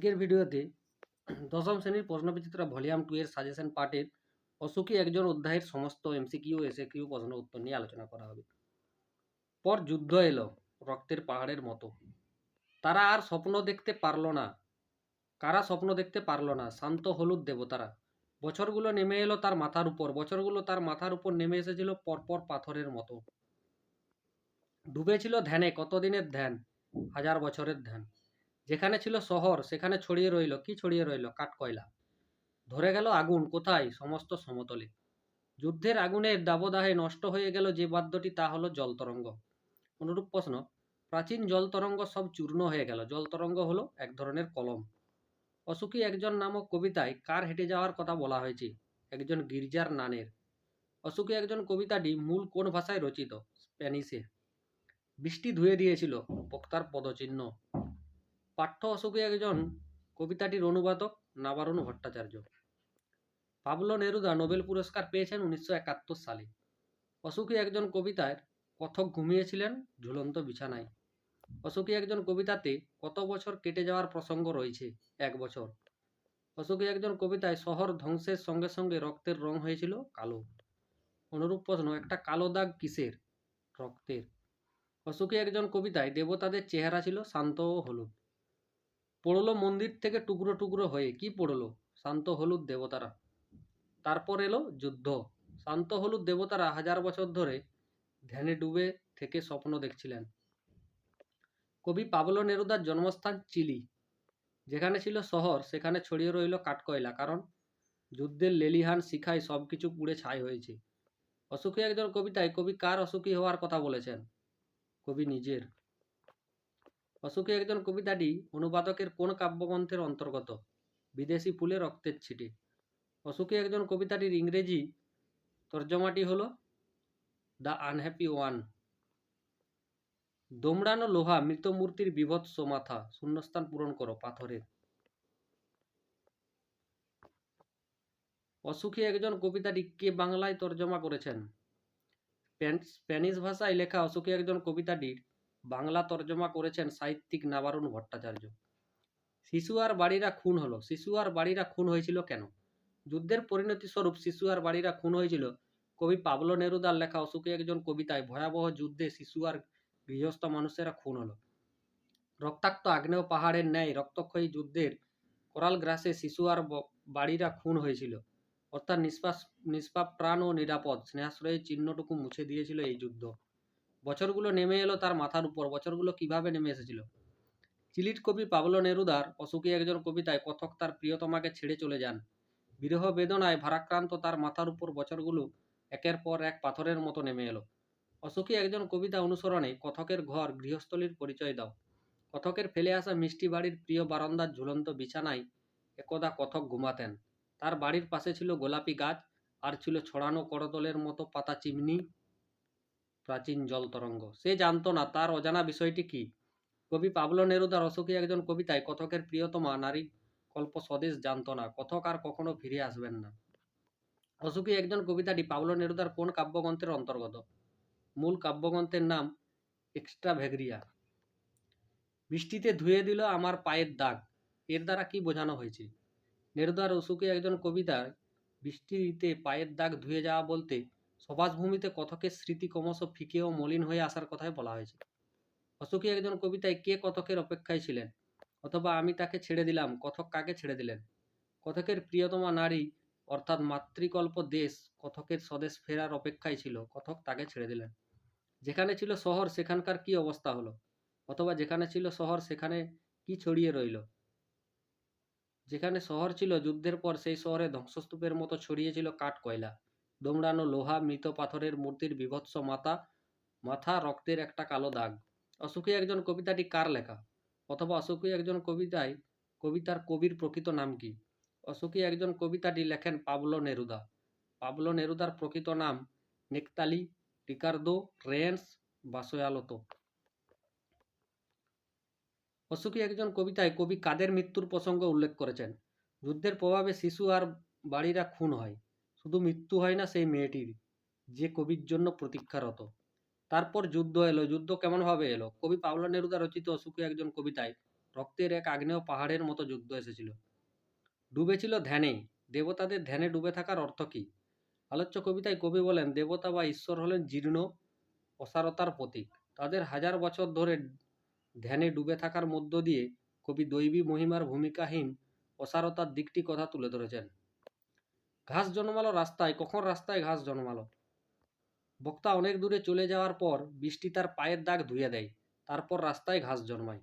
আজকের ভিডিওতে দশম শ্রেণির প্রশ্নবিচিত্রা ভলিউম টু এর সাজেশন পার্টের অসুখী একজন অধ্যায়ের সমস্ত এমসিকিউ এসে কিউ প্রশ্ন উত্তর নিয়ে আলোচনা করা হবে। পর যুদ্ধ এলো রক্তের পাহাড়ের মতো। তারা আর স্বপ্ন দেখতে পারল না। কারা স্বপ্ন দেখতে পারল না? শান্ত হলুদ দেবতারা। বছরগুলো নেমে এলো তার মাথার উপর। বছরগুলো তার মাথার উপর নেমে এসেছিল পরপর পাথরের মতো। ডুবেছিল ধ্যানে। কতদিনের ধ্যান? হাজার বছরের ধ্যান। যেখানে ছিল শহর, সেখানে ছড়িয়ে রইল। কি ছড়িয়ে রইল? কাঠকয়লা। ধরে গেল আগুন কোথায়? সমস্ত সমতলে। যুদ্ধের আগুনের দাবদাহে নষ্ট হয়ে গেল যে বাদ্যটি, তা হলো জলতরঙ্গ। অনুরূপ প্রশ্ন, প্রাচীন জলতরঙ্গ সব চূর্ণ হয়ে গেল। জলতরঙ্গ হলো এক ধরনের কলম। অসুখী একজন নামক কবিতায় কার হেঁটে যাওয়ার কথা বলা হয়েছে? একজন গির্জার নানের। অসুখী একজন কবিতাটি মূল কোন ভাষায় রচিত? স্প্যানিশে। বৃষ্টি ধুয়ে দিয়েছিল। বক্তার পদচিহ্ন। পাঠ্য অসুখী একজন কবিতাটির অনুবাদক Nabarun Bhattacharya. Pablo Neruda Nobel পুরস্কার পেয়েছেন উনিশশো একাত্তর সালে। অসুখী একজন কবিতায় কথক ঘুমিয়েছিলেন ঝুলন্ত বিছানায়। অসুখী একজন কবিতাতে কত বছর কেটে যাওয়ার প্রসঙ্গ রয়েছে? এক বছর। অসুখী একজন কবিতায় শহর ধ্বংসের সঙ্গে সঙ্গে রক্তের রং হয়েছিল কালো। অনুরূপ প্রশ্ন একটা কালো দাগ কিসের? রক্তের। অসুখী একজন কবিতায় দেবতাদের চেহারা ছিল শান্ত ও হলুদ। পড়ল মন্দির থেকে টুকরো টুকরো হয়ে। কি পড়ল? শান্ত হলুদ দেবতারা। তারপর এলো যুদ্ধ। শান্ত হলুদ দেবতারা হাজার বছর ধরে ধ্যানে ডুবে থেকে স্বপ্ন দেখছিলেন। কবি পাবলো নেরুদার জন্মস্থান চিলি। যেখানে ছিল শহর, সেখানে ছড়িয়ে রইল কাঠকয়লা। কারণ যুদ্ধের লেলিহান শিখায় সব কিছু পুড়ে ছাই হয়েছে। অসুখী একজন কবিতায়, কবি, কার অসুখী হওয়ার কথা বলেছেন? কবি নিজের অসুখী একজন কবিতাটি অনুবাদকের কোন কাব্যগ্রন্থের অন্তর্গত? বিদেশি ফুলে রক্তের ছিটে। অসুখী একজন কবিতাটির ইংরেজি তর্জমাটি হলো, দ্য আনহ্যাপি ওয়ান দোমড়ানো লোহা মৃত মূর্তির বিভৎস মাথা, শূন্যস্থান পূরণ করো পাথরের। অসুখী একজন কবিতাটি কে বাংলায় তর্জমা করেছেন? স্প্যানিশ ভাষায় লেখা অসুখী একজন কবিতাটির বাংলা তর্জমা করেছেন সাহিত্যিক নাবারুণ ভট্টাচার্য। শিশু আর বাড়িরা খুন হলো। শিশু আর বাড়িরা খুন হয়েছিল কেন? যুদ্ধের পরিণতি স্বরূপ শিশু আর বাড়িরা খুন হয়েছিল কবি পাবলো নেরুদার লেখা অসুখী একজন কবিতায়, ভয়াবহ যুদ্ধে শিশু আর গৃহস্থ মানুষেরা খুন হলো। রক্তাক্ত আগ্নেয় পাহাড়ের ন্যায় রক্তক্ষয়ী যুদ্ধের করাল গ্রাসে শিশু আর বাড়িরা খুন হয়েছিল। অর্থাৎ নিষ্পাস নিষ্পাপ প্রাণ ও নিরাপদ, স্নেহাশ্রয়ের চিহ্নটুকু মুছে দিয়েছিল এই যুদ্ধ। বছরগুলো নেমে এলো তার মাথার উপর। বছরগুলো কীভাবে নেমে এসেছিল? চিলিট কবি পাবলো নেরুদার অসুখী একজন কবিতায় কথক তার প্রিয়তমাকে ছেড়ে চলে যান। বিরহ বেদনায় ভারাক্রান্ত তার মাথার উপর বছরগুলো একের পর এক পাথরের মতো নেমে এলো। অসুখী একজন কবিতা অনুসরণে কথকের ঘর গৃহস্থলীর পরিচয় দাও। কথকের ফেলে আসা মিষ্টি বাড়ির প্রিয় বারান্দার ঝুলন্ত বিছানায় একদা কথক ঘুমাতেন। তার বাড়ির পাশে ছিল গোলাপি গাছ, আর ছিল ছড়ানো করতলের মতো পাতা চিমনি। প্রাচীন জল তরঙ্গ। সে জানতো না, তার অজানা বিষয়টি কি? কবি পাবলো নেরুদার অসুখী একজন কবিতায় কথকের প্রিয়তমা নারী কল্প স্বদেশ জানতো না কথক আর কখনো ফিরে আসবেন না। অসুখী একজন কবিতাটি পাবলো নেরুদার কোন কাব্যগ্রন্থের অন্তর্গত? মূল কাব্যগ্রন্থের নাম এক্সট্রা ভেগরিয়া বৃষ্টিতে ধুয়ে দিল আমার পায়ের দাগ, এর দ্বারা কি বোঝানো হয়েছে? নেরুদার অসুখী একজন কবিতার, বৃষ্টিতে পায়ের দাগ ধুয়ে যাওয়া বলতে সবাসভূমিতে কথকের স্মৃতি ক্রমশ ফিকে ও মলিন হয়ে আসার কথাই বলা হয়েছে। অসুখী একজন কবিতায় কে কথকের অপেক্ষায় ছিলেন? অথবা আমি তাকে ছেড়ে দিলাম, কথক কাকে ছেড়ে দিলেন? কথকের প্রিয়তমা নারী, অর্থাৎ মাতৃকল্প দেশ, কথকের স্বদেশ ফেরার অপেক্ষায় ছিল, কথক তাকে ছেড়ে দিলেন। যেখানে ছিল শহর, সেখানকার কি অবস্থা হলো? অথবা যেখানে ছিল শহর, সেখানে কি ছড়িয়ে রইল? যেখানে শহর ছিল, যুদ্ধের পর সেই শহরে ধ্বংসস্তূপের মতো ছড়িয়েছিল কাঠ কয়লা। দোমড়ানো লোহা, মৃত পাথরের মূর্তির বিভৎস মাথা মাথা, রক্তের একটা কালো দাগ। অসুখী একজন কবিতাটি কার লেখা? অথবা অসুখী একজন কবিতায়, কবিতার কবির প্রকৃত নাম কি? অসুখী একজন কবিতাটি লেখেন পাবলো নেরুদা। পাবলো নেরুদার প্রকৃত নাম নেকতালি, রিকার্দো, রেন্স, বাসয়ালতো। অসুখী একজন কবিতায় কবি কাদের মৃত্যুর প্রসঙ্গ উল্লেখ করেছেন? যুদ্ধের প্রভাবে শিশু আর বাড়িরা খুন হয়। শুধু মৃত্যু হয় না সেই মেয়েটির, যে কবির জন্য প্রতীক্ষারত। তারপর যুদ্ধ এলো, যুদ্ধ কেমনভাবে এলো? কবি পাবলো নেরুদা রচিত অসুখী একজন কবিতায় রক্তের এক আগ্নেয় পাহাড়ের মতো যুদ্ধ এসেছিল। ডুবেছিল ধ্যানে দেবতাদের ধ্যানে ডুবে থাকার অর্থ কী? আলোচ্য কবিতায় কবি বলেন, দেবতা বা ঈশ্বর হলেন জীর্ণ, অসারতার প্রতীক। তাদের হাজার বছর ধরে ধ্যানে ডুবে থাকার মধ্য দিয়ে কবি দৈবী মহিমার ভূমিকাহীন অসারতার দিকটি কথা তুলে ধরেছেন। ঘাস জন্মালো রাস্তায়, কখন রাস্তায় ঘাস জন্মালো? বক্তা অনেক দূরে চলে যাওয়ার পর বৃষ্টি তার পায়ের দাগ ধুয়ে দেয়, তারপর রাস্তায় ঘাস জন্মায়।